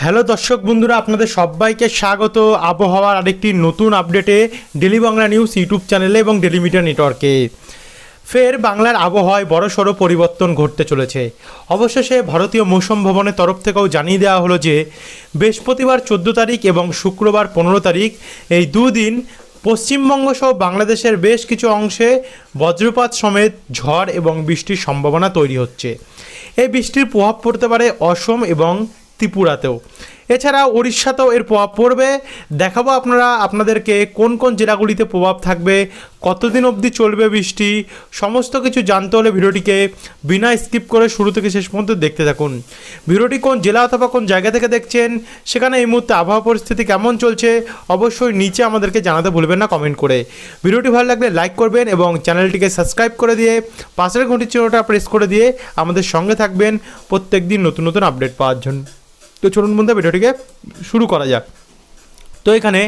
Hello দর্শক বন্ধুরা, আপনাদের সবাইকে স্বাগত। আবহাওয়ার আরেকটি নতুন আপডেটে ডেলি বাংলা নিউজ ইউটিউব চ্যানেলে এবং ডেলি মিডিয়া নেটওয়ার্কে। ফের বাংলার আবহাওয়ায় বড়সড় পরিবর্তন ঘটতে চলেছে। অবশেষে ভারতীয় মৌসুম ভবনের তরফ থেকেও জানিয়ে দেওয়া হলো যে, বৃহস্পতিবার চোদ্দ তারিখ এবং শুক্রবার পনেরো তারিখ এই দুদিন পশ্চিমবঙ্গ সহ বাংলাদেশের বেশ কিছু অংশে বজ্রপাত সমেত ঝড় এবং বৃষ্টির সম্ভাবনা তৈরি হচ্ছে। এই বৃষ্টির প্রভাব পড়তে পারে অসম এবং ত্রিপুরাতেও। এছাড়া উড়িষ্যাতেও এর প্রভাব পড়বে। দেখাবো আপনারা আপনাদেরকে কোন কোন জেলাগুলিতে প্রভাব থাকবে, কতদিন অবধি চলবে বৃষ্টি, সমস্ত কিছু জানতে হলে ভিডিওটিকে বিনা স্কিপ করে শুরু থেকে শেষ পর্যন্ত দেখতে থাকুন। ভিডিওটি কোন জেলা অথবা কোন জায়গা থেকে দেখছেন, সেখানে এই মুহূর্তে আবহাওয়া পরিস্থিতি কেমন চলছে, অবশ্যই নিচে আমাদেরকে জানাতে ভুলবেন না কমেন্ট করে। ভিডিওটি ভালো লাগলে লাইক করবেন এবং চ্যানেলটিকে সাবস্ক্রাইব করে দিয়ে, পাশের ঘন্টির চিহ্নটা প্রেস করে দিয়ে আমাদের সঙ্গে থাকবেন। প্রত্যেক দিন নতুন নতুন আপডেট পাওয়ার জন্য। তো চলুন বন্ধু ভিডিওটিকে শুরু করা যাক। তো এখানে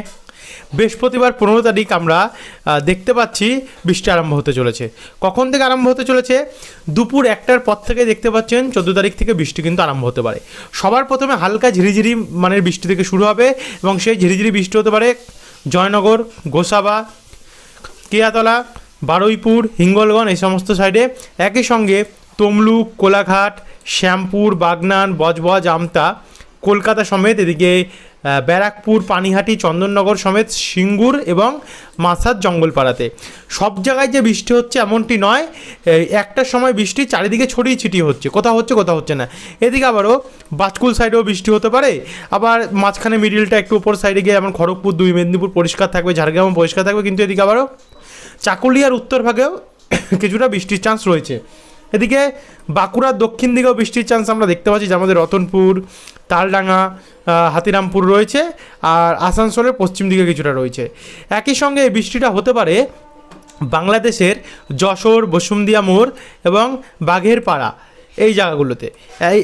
বৃহস্পতিবার পনেরো তারিখ আমরা দেখতে পাচ্ছি বৃষ্টি আরম্ভ হতে চলেছে। কখন থেকে আরম্ভ হতে চলেছে? দুপুর একটার পর থেকে দেখতে পাচ্ছেন চোদ্দ তারিখ থেকে বৃষ্টি কিন্তু আরম্ভ হতে পারে। সবার প্রথমে হালকা ঝিরিঝিরি মানের বৃষ্টি থেকে শুরু হবে এবং সেই ঝিরিঝিরি বৃষ্টি হতে পারে জয়নগর, গোসাবা, কেয়াতলা, বারুইপুর, হিঙ্গলগঞ্জ, এই সমস্ত সাইডে। একই সঙ্গে তমলুক, কোলাঘাট, শ্যামপুর, বাগনান, বজবজ, আমতা কলকাতা সমেত, এদিকে ব্যারাকপুর, পানিহাটি, চন্দননগর সমেত, সিঙ্গুর এবং মাসাদ জঙ্গলপাড়াতে। সব জায়গায় যে বৃষ্টি হচ্ছে এমনটি নয়। একটা সময় বৃষ্টি চারিদিকে ছড়িয়ে ছিটিয়ে হচ্ছে। কোথাও হচ্ছে কোথাও হচ্ছে না। এদিকে আবারও বাজকুল সাইডেও বৃষ্টি হতে পারে। আবার মাঝখানে মিডিলটা একটু উপর সাইডে গিয়ে যেমন খড়গপুর, দুই মেদিনীপুর পরিষ্কার থাকবে, ঝাড়গ্রামও পরিষ্কার থাকবে। কিন্তু এদিকে আবারও চাকুলিয়ার উত্তর ভাগেও কিছুটা বৃষ্টির চান্স রয়েছে। এদিকে বাঁকুড়ার দক্ষিণ দিকেও বৃষ্টির চান্স আমরা দেখতে পাচ্ছি যেমন রতনপুর, তালডাঙ্গা হাতিরামপুর রয়েছে আর আসানসোলের পশ্চিম দিকে কিছুটা রয়েছে। একই সঙ্গে এই বৃষ্টিটা হতে পারে বাংলাদেশের যশোর বসুন্দিয়া মোড় এবং বাঘের পাড়া এই জায়গাগুলোতে।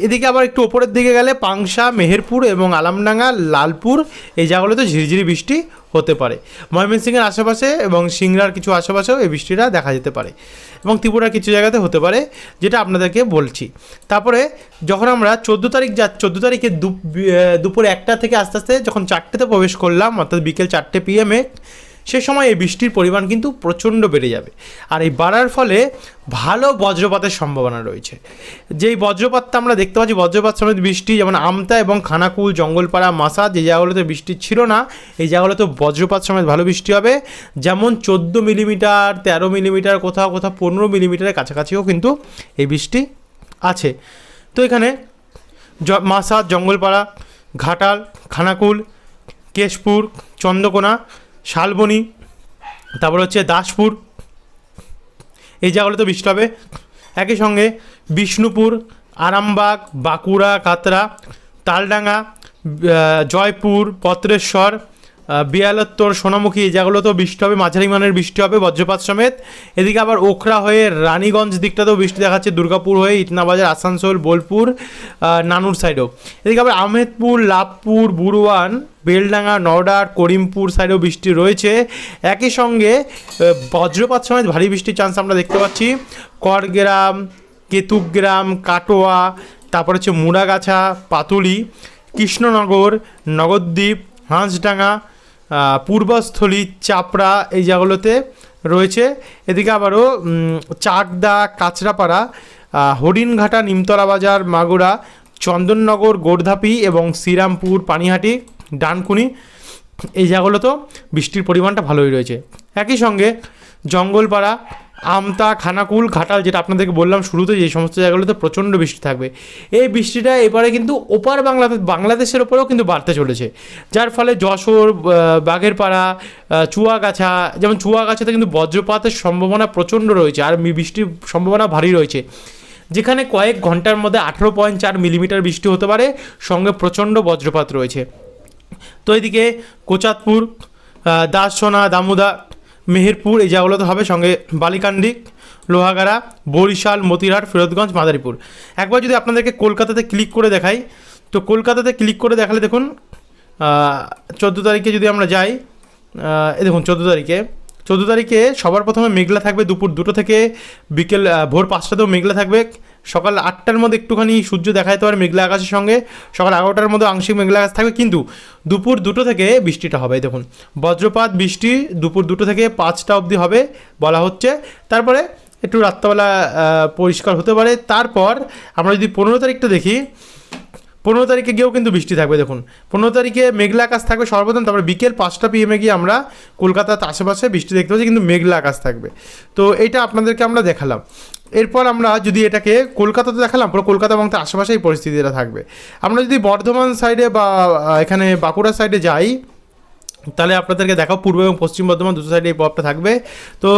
এদিকে আবার একটু ওপরের দিকে গেলে পাংশা, মেহেরপুর এবং আলামডাঙ্গা, লালপুর এই জায়গাগুলোতে ঝিরিঝিরি বৃষ্টি হতে পারে। ময়মনসিংহের আশেপাশে এবং সিংড়ার কিছু আশেপাশেও এই বৃষ্টিটা দেখা যেতে পারে এবং ত্রিপুরার কিছু জায়গাতে হতে পারে, যেটা আপনাদেরকে বলছি। তারপরে যখন আমরা চোদ্দ তারিখ যা, চোদ্দ তারিখে দুপুর একটা থেকে আস্তে আস্তে যখন চারটেতে প্রবেশ করলাম, অর্থাৎ বিকেল চারটে পিএমে সে সময় এই বৃষ্টির পরিমাণ কিন্তু প্রচণ্ড বেড়ে যাবে। আর এই বাড়ার ফলে ভালো বজ্রপাতের সম্ভাবনা রয়েছে। যেই বজ্রপাতটা আমরা দেখতে পাচ্ছি, বজ্রপাত সমেত বৃষ্টি যেমন আমতা এবং খানাকুল, জঙ্গলপাড়া, মাসা, যে জায়গাগুলোতে বৃষ্টি ছিল না, এই জায়গাগুলোতে বজ্রপাত সমেত ভালো বৃষ্টি হবে। যেমন চোদ্দ মিলিমিটার, তেরো মিলিমিটার, কোথাও কোথাও পনেরো মিলিমিটারের কাছাকাছিও কিন্তু এই বৃষ্টি আছে। তো এখানে মাসা, জঙ্গলপাড়া, ঘাটাল, খানাকুল, কেশপুর, চন্দ্রকোনা শালবনি, তারপর হচ্ছে দাসপুর। এই জায়গাগুলো তো বৃষ্টি হবে। একই সঙ্গে বিষ্ণুপুর, আরামবাগ, বাঁকুড়া, কাতরা, তালডাঙ্গা জয়পুর, পত্রেশ্বর বিয়ালত্তর সোনামুখী এই জায়গাগুলোতেও বৃষ্টি হবে মাঝারি মানের বৃষ্টি হবে, বজ্রপাত সমেত। এদিকে আবার ওখরা হয়ে রানীগঞ্জ দিকটাতেও বৃষ্টি দেখাচ্ছে, দুর্গাপুর হয়ে ইটনাবাজার, আসানসোল, বোলপুর নানুর সাইডেও। এদিকে আবার আহমেদপুর, লাভপুর বুরুয়ান বেলডাঙ্গা, নওডার, করিমপুর সাইডেও বৃষ্টি রয়েছে। একই সঙ্গে বজ্রপাত সমেত ভারী বৃষ্টির চান্স আমরা দেখতে পাচ্ছি। করগ্রাম কেতুগ্রাম কাটোয়া, তারপর হচ্ছে মুড়াগাছা, পাতুলি, কৃষ্ণনগর, নগরদ্বীপ, হাঁসডাঙ্গা পূর্বস্থলী চাপড়া এই জায়গাগুলোতে রয়েছে। এদিকে আবারও চাকদা, কাঁচরাপাড়া হরিণঘাটা, নিমতলা বাজার, মাগুরা, চন্দননগর, গোর্ধাপি এবং শ্রীরামপুর, পানিহাটি, ডানকুনি এই জায়গাগুলোতেও বৃষ্টির পরিমাণটা ভালোই রয়েছে। একই সঙ্গে জঙ্গলপাড়া আমতা খানাকুল ঘাটাল যেটা আপনাদেরকে বললাম শুরুতে যে সমস্ত জায়গাগুলোতে প্রচণ্ড বৃষ্টি থাকবে। এই বৃষ্টিটা এবারে কিন্তু ওপার বাংলাদেশ বাংলাদেশের ওপরেও কিন্তু বাড়তে চলেছে। যার ফলে যশোর আহ, বাঘেরপাড়া চুয়াগাছা যেমন চুয়াগাছাতে কিন্তু বজ্রপাতের সম্ভাবনা প্রচণ্ড রয়েছে আর বৃষ্টির সম্ভাবনা ভারী রয়েছে। যেখানে কয়েক ঘণ্টার মধ্যে আঠেরো পয়েন্ট চার মিলিমিটার বৃষ্টি হতে পারে সঙ্গে প্রচণ্ড বজ্রপাত রয়েছে। তো এদিকে কোচাতপুর দাসসোনা দামুদা মেহেরপুর, এই জায়গাগুলোতে হবে সঙ্গে বালিকান্দি, লোহাগাড়া, বরিশাল মতিরহাট ফিরোজগঞ্জ, মাদারীপুর। একবার যদি আপনাদেরকে কলকাতাতে ক্লিক করে দেখাই, তো কলকাতাতে ক্লিক করে দেখালে দেখুন চোদ্দ তারিখে যদি আমরা যাই এ দেখুন চোদ্দ তারিখে। চোদ্দ তারিখে সবার প্রথমে মেঘলা থাকবে দুপুর দুটো থেকে, বিকেল ভোর পাঁচটাতেও মেঘলা থাকবে। সকাল আটটার মধ্যে একটুখানি সূর্য দেখা যেতে পারে মেঘলা আকাশের সঙ্গে, সকাল এগারোটার মধ্যে আংশিক মেঘলা আকাশ থাকবে, কিন্তু দুপুর দুটো থেকে বৃষ্টিটা হবে দেখুন। বজ্রপাত, বৃষ্টি, দুপুর দুটো থেকে পাঁচটা অবধি হবে বলা হচ্ছে। তারপরে একটু রাত্রবেলা পরিষ্কার হতে পারে। তারপর আমরা যদি পনেরো তারিখটা দেখি পনেরো তারিখে গিয়েও কিন্তু বৃষ্টি থাকবে, দেখুন। পনেরো তারিখে মেঘলা আকাশ থাকবে সর্বপ্রথম, তারপরে বিকেল পাঁচটা পিএমে গিয়ে আমরা কলকাতার আশেপাশে বৃষ্টি দেখতে পাচ্ছি, কিন্তু মেঘলা আকাশ থাকবে। তো এটা আপনাদেরকে আমরা দেখালাম। এরপর আমরা যদি এটাকে কলকাতাতে দেখালাম, পুরো কলকাতা এবং তার আশেপাশেই পরিস্থিতিটা থাকবে। আমরা যদি বর্ধমান সাইডে বা এখানে বাঁকুড়া সাইডে যাই তাহলে আপনাদেরকে দেখাও পূর্ব এবং পশ্চিম বর্ধমান দুটো সাইডে এই প্রভাবটা থাকবে। তো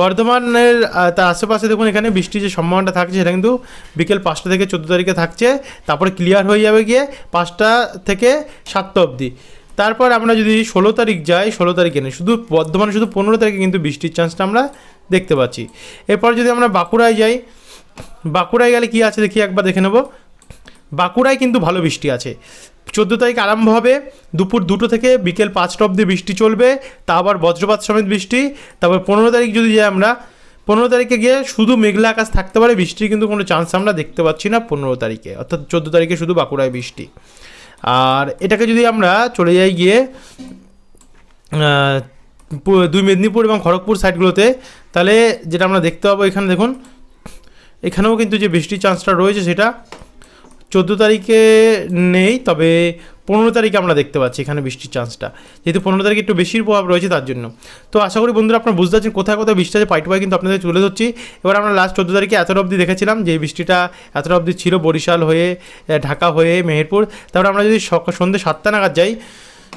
বর্ধমানের তার আশেপাশে দেখুন এখানে বৃষ্টির যে সম্ভাবনাটা থাকছে সেটা কিন্তু বিকেল পাঁচটা থেকে চোদ্দ তারিখে থাকছে। তারপরে ক্লিয়ার হয়ে যাবে গিয়ে পাঁচটা থেকে সাতটা অবধি। তারপর আমরা যদি ষোলো তারিখ যাই, ষোলো তারিখে নেই, শুধু বর্ধমানে শুধু পনেরো তারিখে কিন্তু বৃষ্টির চান্সটা আমরা দেখতে পাচ্ছি। এরপর যদি আমরা বাঁকুড়ায় যাই, বাঁকুড়ায় গেলে কী আছে দেখি একবার দেখে নেব। বাঁকুড়ায় কিন্তু ভালো বৃষ্টি আছে। চোদ্দ তারিখ আরম্ভ হবে, দুপুর দুটো থেকে বিকেল পাঁচটা অবধি বৃষ্টি চলবে, তা আবার বজ্রপাত সমেত বৃষ্টি। তারপর পনেরো তারিখ যদি যাই আমরা, পনেরো তারিখে গিয়ে শুধু মেঘলা আকাশ থাকতে পারে, বৃষ্টির কিন্তু কোনো চান্স আমরা দেখতে পাচ্ছি না পনেরো তারিখে, অর্থাৎ চোদ্দ তারিখে শুধু বাঁকুড়ায় বৃষ্টি। আর এটাকে যদি আমরা চলে যাই গিয়ে দুই মেদিনীপুর এবং খড়গপুর সাইডগুলোতে তাহলে যেটা আমরা দেখতে পাবো এখানে দেখুন, এখানেও কিন্তু যে বৃষ্টির চান্সটা রয়েছে সেটা চোদ্দ তারিখে নেই, তবে পনেরো তারিখে আমরা দেখতে পাচ্ছি এখানে বৃষ্টির চান্সটা। যেহেতু পনেরো তারিখে একটু বেশির প্রভাব রয়েছে তার জন্য। তো আশা করি বন্ধুরা আপনারা বুঝতে পারছেন কোথায় কোথায় বৃষ্টি আছে পাই টু পাই কিন্তু আপনাদের চলে ধরছি। এবার আমরা লাস্ট চোদ্দ তারিখে এতটা অবধি দেখেছিলাম যে বৃষ্টিটা এতটা অবধি ছিল বরিশাল হয়ে ঢাকা হয়ে, মেহেরপুর। তারপর আমরা যদি সক- সন্ধ্যে সাতটা নাগাদ যাই,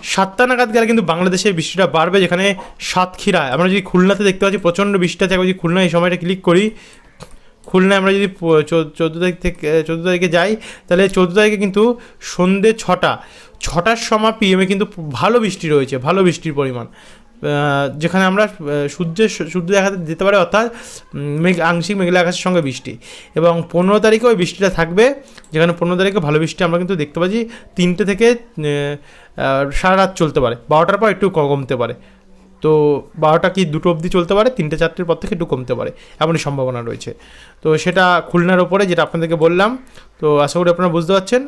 সাতটা নাগাদ গেলে কিন্তু বাংলাদেশে বৃষ্টিটা বাড়বে, যেখানে সাতক্ষীরা আমরা যদি খুলনাতে দেখতে পাচ্ছি প্রচণ্ড বৃষ্টি আছে, একবার যদি খুলনা এই সময়টা ক্লিক করি খুলনায় আমরা যদি চোদ্দ তারিখ থেকে চোদ্দ তারিখে যাই, তাহলে চোদ্দ তারিখে কিন্তু সন্ধে ছটা, ছটার সময় পিএমে কিন্তু ভালো বৃষ্টি রয়েছে, ভালো বৃষ্টির পরিমাণ। যেখানে আমরা সূর্যের সূর্য দেখা যেতে পারে, অর্থাৎ মেঘ, আংশিক মেঘলা আকাশের সঙ্গে বৃষ্টি। এবং পনেরো তারিখে ওই বৃষ্টিটা থাকবে, যেখানে পনেরো তারিখে ভালো বৃষ্টি আমরা কিন্তু দেখতে পাচ্ছি, তিনটে থেকে সারা রাত চলতে পারে, বারোটার পর একটু কমতে পারে। তো বারোটা কি দুটো অবধি চলতে পারে? তিনটে চারটের পর থেকে একটু কমতে পারে, এমনই সম্ভাবনা রয়েছে। তো সেটা খুলনার ওপরে যেটা আপনাদেরকে বললাম, তো আশা করি আপনারা বুঝতে পারছেন।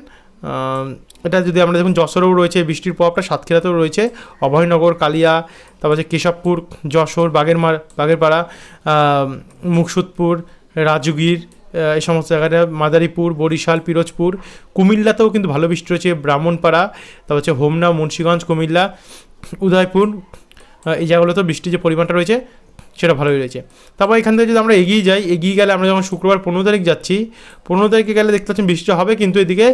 এটা যদি আমরা দেখুন, যশোরেও রয়েছে, বৃষ্টির প্রভাবটা সাতক্ষীরাতেও রয়েছে। অভয়নগর, কালিয়া, তারপর হচ্ছে কেশবপুর, যশোর, বাগেরমার, বাগেরপাড়া মুকসুদপুর, রাজুগীর এই সমস্ত জায়গাটা, মাদারীপুর, বরিশাল, পিরোজপুর, কুমিল্লাতেও কিন্তু ভালো বৃষ্টি রয়েছে, ব্রাহ্মণপাড়া, তারপর হচ্ছে হোমনা, মুন্সীগঞ্জ, কুমিল্লা, উদয়পুর এই জায়গাগুলোতে বৃষ্টির যে পরিমাণটা রয়েছে, সেটা ভালোই রয়েছে। তারপর এখান থেকে যদি আমরা এগিয়ে যাই, এগিয়ে গেলে আমরা যখন শুক্রবার পনেরো তারিখ যাচ্ছি, পনেরো তারিখে গেলে দেখতে পাচ্ছেন বৃষ্টি হবে, কিন্তু এদিকে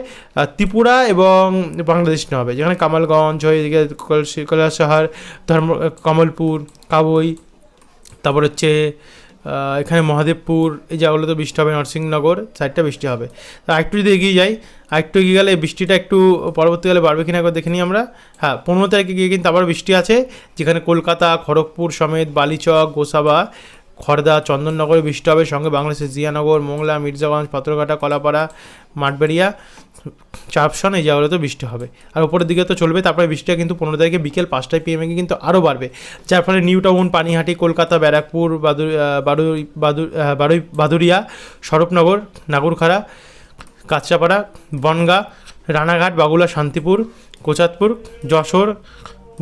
ত্রিপুরা এবং বাংলাদেশ না হবে। যেখানে কামালগঞ্জ, হয়ে এদিকে কলাশহর ধর্ম কমলপুর, কাবই, তারপর হচ্ছে এখানে মহাদেবপুর, এই জায়গাগুলো তো বৃষ্টি হবে, নরসিংহনগর, সাইডটা বৃষ্টি হবে। তো আরেকটু যদি এগিয়ে যাই আর একটু এগিয়ে গেলে বৃষ্টিটা একটু পরবর্তীকালে বাড়বে কিনা একবার দেখে নিই আমরা। হ্যাঁ পনেরো তারিখে গিয়ে কিন্তু আবার বৃষ্টি আছে, যেখানে কলকাতা, খড়গপুর সমেত, বালিচক, গোসাবা খড়দা, চন্দননগরে বৃষ্টি হবে সঙ্গে বাংলাদেশের জিয়ানগর, মোংলা, মির্জাগঞ্জ, পাত্রঘাটা, কলাপাড়া, মাঠবেড়িয়া, চাপসন, এই জায়গাগুলোতে বৃষ্টি হবে। আর উপরের দিকে তো চলবে, তারপরে বৃষ্টিটা কিন্তু পনেরো তারিখে বিকেল পাঁচটায় পিএমে কিন্তু আরও বাড়বে। যার ফলে নিউ টাউন, পানিহাটি, কলকাতা, ব্যারাকপুর বাদুর বারুই বারুই, বাদুরিয়া, স্বরূপনগর, নাগরখাড়া, কাঁচরাপাড়া, বনগা, রানাঘাট, বাগুলা, শান্তিপুর কোচাতপুর যশোর,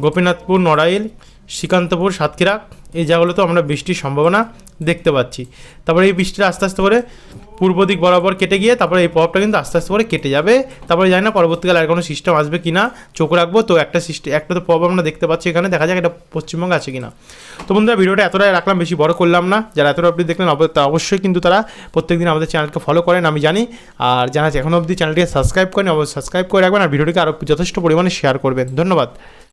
গোপীনাথপুর, নড়াইল, শ্রীকান্তপুর, সাতক্ষীরা এই জায়গাগুলোতেও আমরা বৃষ্টির সম্ভাবনা দেখতে পাচ্ছি। তারপরে এই বৃষ্টিটা আস্তে আস্তে করে পূর্ব দিক বরাবর কেটে গিয়ে তারপরে এই প্রভাবটা কিন্তু আস্তে আস্তে করে কেটে যাবে। তারপরে জানি না পরবর্তীকালে আর কোনো সিস্টেম আসবে কি না চোখ রাখব। তো একটা সিস্টেম একটা তো প্রভাব আমরা দেখতে পাচ্ছি এখানে। দেখা যাক এটা পশ্চিমবঙ্গে আছে কি না তো বন্ধুরা, ভিডিওটা এতটাই রাখলাম, বেশি বড় করলাম না। যারা এতটা অবধি দেখলেন অবশ্যই কিন্তু তারা প্রত্যেকদিন আমাদের চ্যানেলকে ফলো করেন, আমি জানি। আর যারা এখনও অবধি চ্যানেলটিকে সাবস্ক্রাইব করেন অবশ্যই সাবস্ক্রাইব করে রাখবেন। আর ভিডিওটিকে আরও যথেষ্ট পরিমাণে শেয়ার করবেন। ধন্যবাদ।